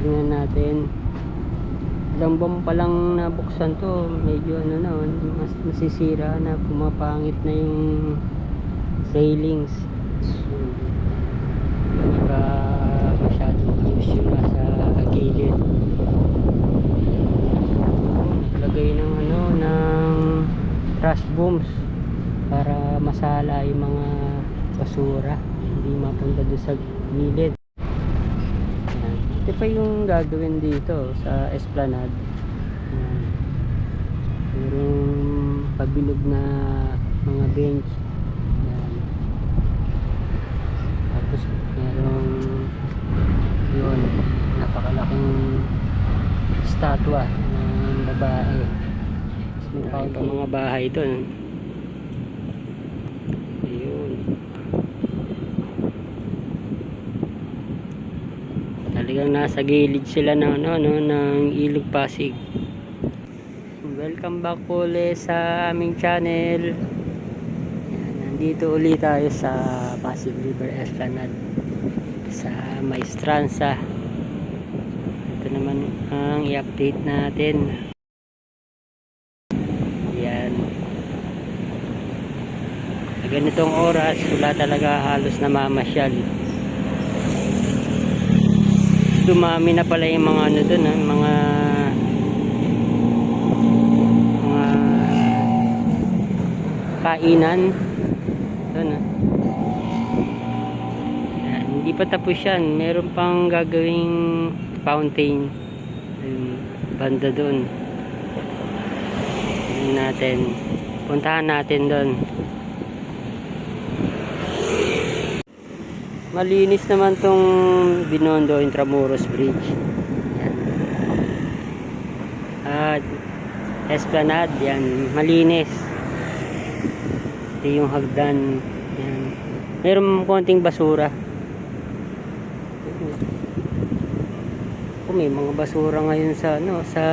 tingnan natin. Ilang buwan pa lang nabuksan to medyo ano na mas nasisira na pumapangit na yung railings. Hindi pa masyadong ayos yung nasa gilid. Lagay ng ano ng trash booms para masala yung mga basura. Hindi mapunta doon sa gilid. Ito pa yung gagawin dito sa esplanade Ayan. merong pabilog na mga bench Ayan. tapos merong yun napakalaking statwa ng babae may mga bahay doon ayun talagang nasa gilid sila ng ano no ng ilog pasig. Welcome back po ulit sa aming channel. Nandito ulit tayo sa Pasig River Esplanade sa Maestranza. Ito naman ang i-update natin. Yan ganitong oras wala talaga halos na mamasyal dumami na pala yung mga ano dun ha, mga mga kainan. Dun ha. Yan, hindi pa tapos yan. Meron pang gagawing fountain. Yung banda Tingnan natin. Puntahan natin dun malinis naman tong Binondo Intramuros Bridge. Yan. at Esplanade yan. Malinis. Ito yung hagdan. Yan. meron konting basura. Kung may mga basura ngayon sa ano sa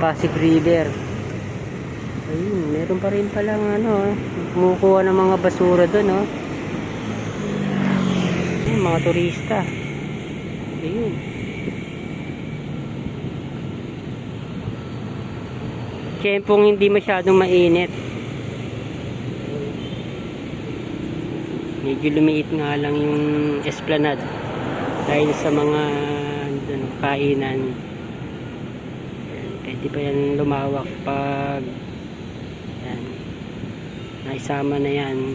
Pasig River. Ayun meron pa rin palang ano kumukuha ng mga basura doon oh mga turista. Ayun. Tiyempong hindi masyadong mainit. Medyo lumiit nga lang yung esplanade dahil sa mga ano, kainan. Pwede pa yan lumawak pag yan, naisama na yan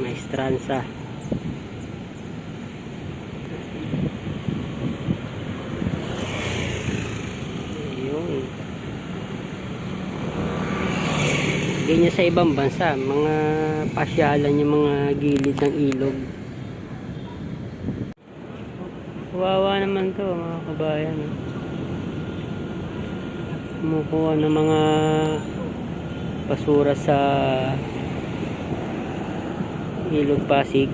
maestranza. Ayun. Ganyan sa ibang bansa, mga pasyalan yung mga gilid ng ilog. Kawawa naman to mga kabayan. Kumukuha ng mga basura sa ilog Pasig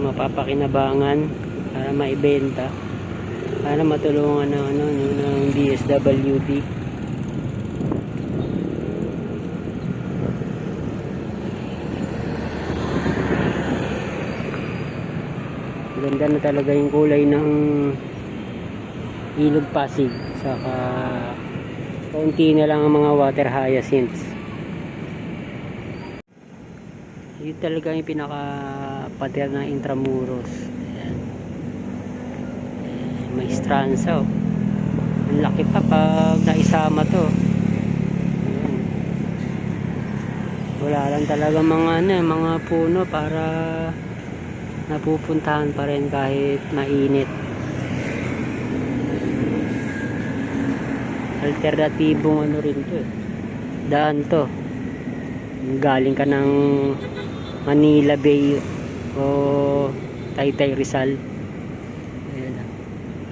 mapapakinabangan para maibenta para matulungan ng ano no, ng DSWD ganda na talaga yung kulay ng ilog Pasig saka kaunti na lang ang mga water hyacinths yun talaga yung pinaka pader ng Intramuros Ayan. May stransa oh. ang laki pa pag naisama to Ayan. wala lang talaga mga ano eh, mga puno para napupuntahan pa rin kahit mainit alternatibong ano rin to eh. daan to galing ka ng Manila Bay o Taytay Rizal Ayan.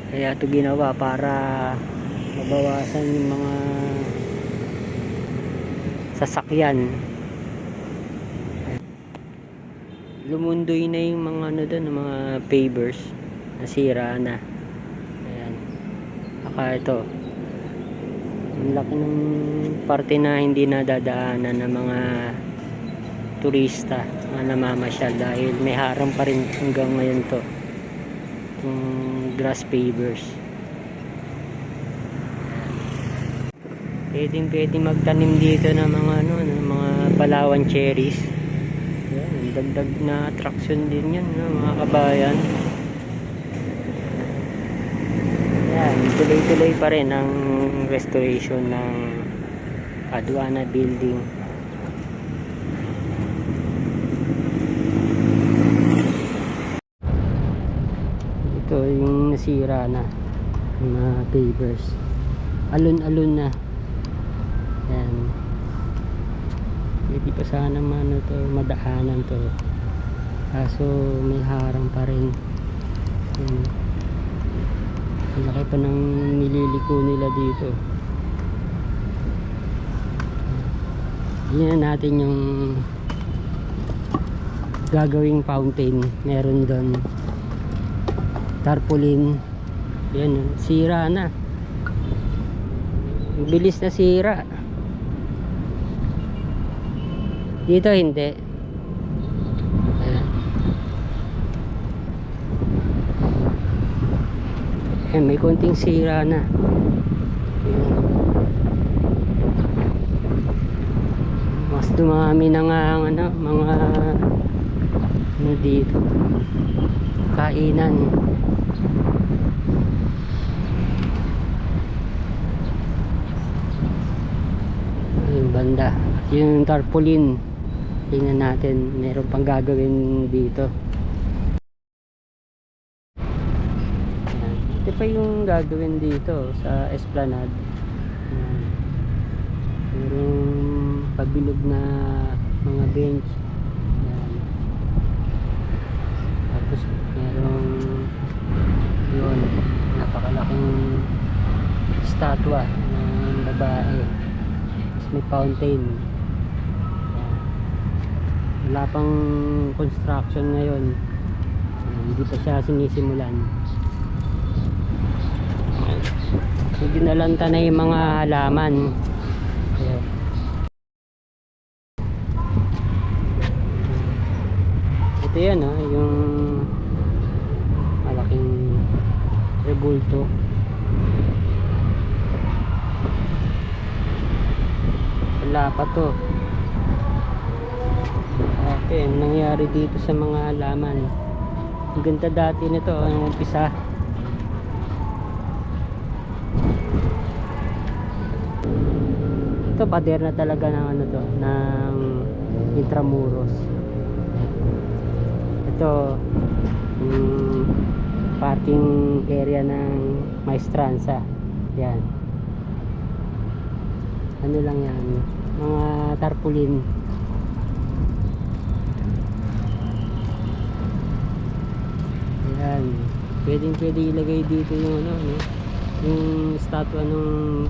kaya ito ginawa para mabawasan yung mga sasakyan lumundoy na yung mga ano doon mga pavers nasira na. Ayan. Saka ito. Ang laki ng parte na hindi nadadaanan ng mga turista na namamasyal dahil may harang pa rin hanggang ngayon to. Yung grass pavers pwedeng pwedeng magtanim dito ng mga ano ng mga Palawan cherries yan dagdag na attraction din yan no, mga kabayan. Yan tuloy-tuloy pa rin ang restoration ng Aduana building. Ito yung nasira na mga pavers alon-alon na. Yan hindi pa sana ano to madaanan to. Kaso may harang pa rin. Yan ang laki pa ng nililiko nila dito. Yan natin yung gagawing fountain meron doon. Tarpaulin. Yan sira na. Bilis na sira dito hindi Ayan. Ayan, may konting sira na mas dumami na nga ano, mga ano dito kainan yung banda yung tarpaulin tingnan natin meron pang gagawin dito ito pa yung gagawin dito sa esplanade Ayan. merong pagbilog na mga bench Ayan. tapos merong yun napakalaking statwa ng babae tapos may fountain. Wala pang construction ngayon. Ayan, hindi pa siya sinisimulan. So dinalanta na yung mga halaman. Ayan. ito yan ah, yung malaking rebulto. Wala pa to okay ang nangyari dito sa mga halaman. Ang ganda dati nito ang umpisa. Ito pader na talaga ng ano to ng intramuros. Ito yung parking area ng Maestranza. Yan. Ano lang yan? Mga tarpaulin yan pwedeng pwede ilagay dito yung ano no? yung statua ng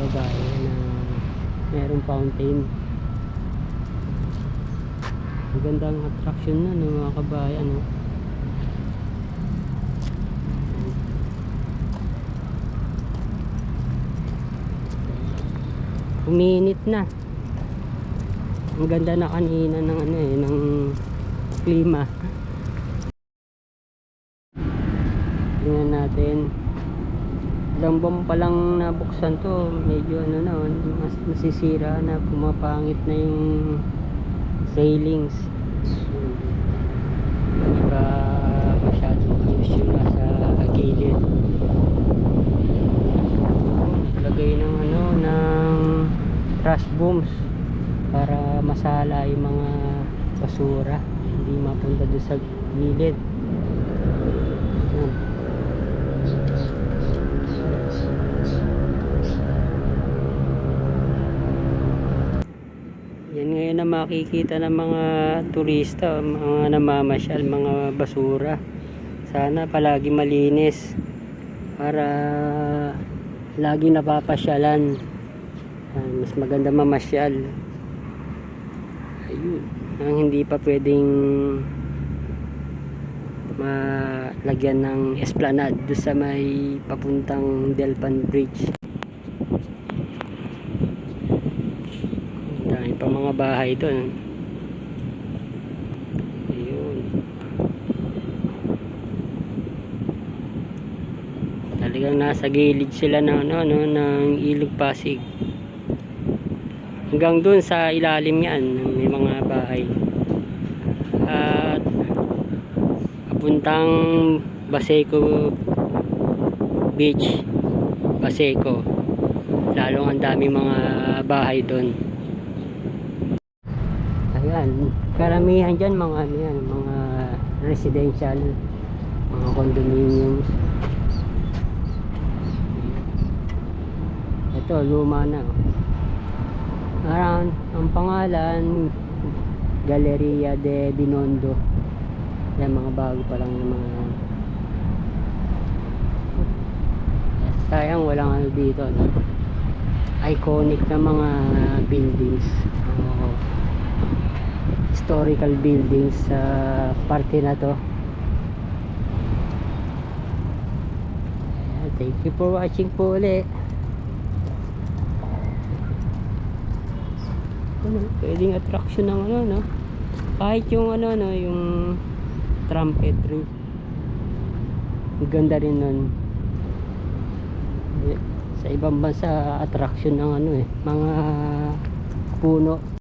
babae na merong fountain magandang attraction na ng mga kabayan no? uminit na ang ganda na kanina ng ano eh ng klima tingnan natin. Ilang buwan pa lang nabuksan to medyo ano na mas nasisira na pumapangit na yung railings. Hindi pa masyadong ayos yung nasa gilid. Lagay ng ano ng trash booms para masala yung mga basura. Hindi mapunta doon sa gilid Yan. yan ngayon na makikita ng mga turista mga namamasyal mga basura. Sana palagi malinis para lagi napapasyalan. Mas maganda mamasyal. Ayun ang hindi pa pwedeng malagyan ng esplanade doon sa may papuntang Delpan Bridge Ang dami pa mga bahay doon ayun Talagang nasa gilid sila ng, ano, no, ng ilog Pasig. Hanggang dun sa ilalim yan, may mga bahay. At papuntang Baseco Beach, Baseco. Lalong ang daming mga bahay doon. Ayan, karamihan dyan mga ano yan, mga residential, mga condominiums. Ito, luma na. oh. Around, ang pangalan, Galleria de Binondo. Yan, mga bago pa lang yung mga sayang walang ano dito no? iconic na mga buildings Oo. Historical buildings sa parte na to. Thank you for watching po ulit. Ano, pwedeng attraction ng ano no? Kahit yung ano no yung trumpet tree ang ganda rin nun. Sa ibang bansa attraction ng ano eh mga puno